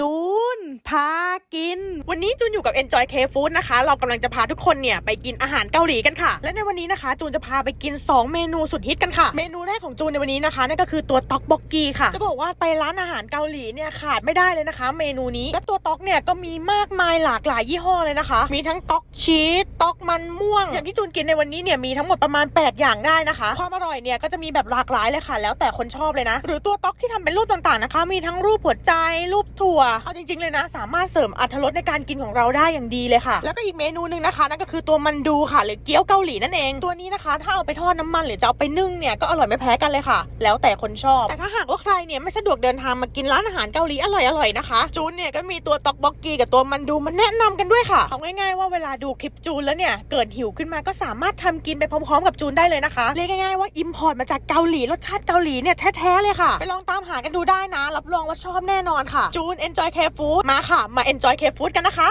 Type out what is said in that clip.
จูน พากิน วันนี้จูนอยู่กับ Enjoy K Food นะคะ เรากำลังจะพาทุกคนเนี่ยไปกินอาหารเกาหลีกันค่ะ และในวันนี้นะคะ จูนจะพาไปกิน 2 เมนูสุดฮิตกันค่ะ เมนูแรกของจูนในวันนี้นะคะนั่นก็คือตัวต็อกบ็อกกี้ค่ะ จะบอกว่าไปร้านอาหารเกาหลีเนี่ยขาดไม่ได้เลยนะคะ เมนูนี้ และตัวต็อกเนี่ยก็มีมากมายหลากหลายยี่ห้อเลยนะคะ มีทั้งต็อกชีสต็อกมันม่วง อย่างที่จูนกินในวันนี้เนี่ยมีทั้งหมดประมาณ 8 อย่างได้นะคะ ความอร่อยเนี่ยก็จะมีแบบหลากหลายเลยค่ะ แล้วแต่คนชอบเลยนะ หรือตัวต็อกที่ทำเป็นรูปต่างๆนะคะ มีทั้งรูปหัวใจรูปถั่วเอาจริงๆเลยนะสามารถเสริมอรรถรสในการกินของเราได้อย่างดีเลยค่ะ แล้วก็อีกเมนูหนึ่งนะคะนั่นก็คือตัวมันดูค่ะ หรือเกี๊ยวเกาหลีนั่นเองตัวนี้นะคะถ้าเอาไปทอดน้ำมันหรือจะเอาไปนึ่งเนี่ยก็อร่อยไม่แพ้กันเลยค่ะ แล้วแต่คนชอบ แต่ถ้าหากว่าใครเนี่ยไม่สะดวกเดินทางมากินร้านอาหารเกาหลีอร่อยๆนะคะจูนเนี่ยก็มีตัวต็อกบ็อกกีกับตัวมันดูมาแนะนำกันด้วยค่ะเอาง่ายๆว่าเวลาดูคลิปจูนแล้วเนี่ยเกิดหิวขึ้นมาก็สามารถทำกินไปพร้อมๆ กับจูนได้เลยนะคะเรียกง่ายๆว่าอิมพอร์ตมาจากเกาหลีรสชาติเกาหลีเนี่ยแท้ๆเลยค่ะไปลองตามหากันดูได้นะ รับรองว่าชอบแน่นอนค่ะจูน Enjoy K Food มาค่ะ มา Enjoy K Food กันนะคะ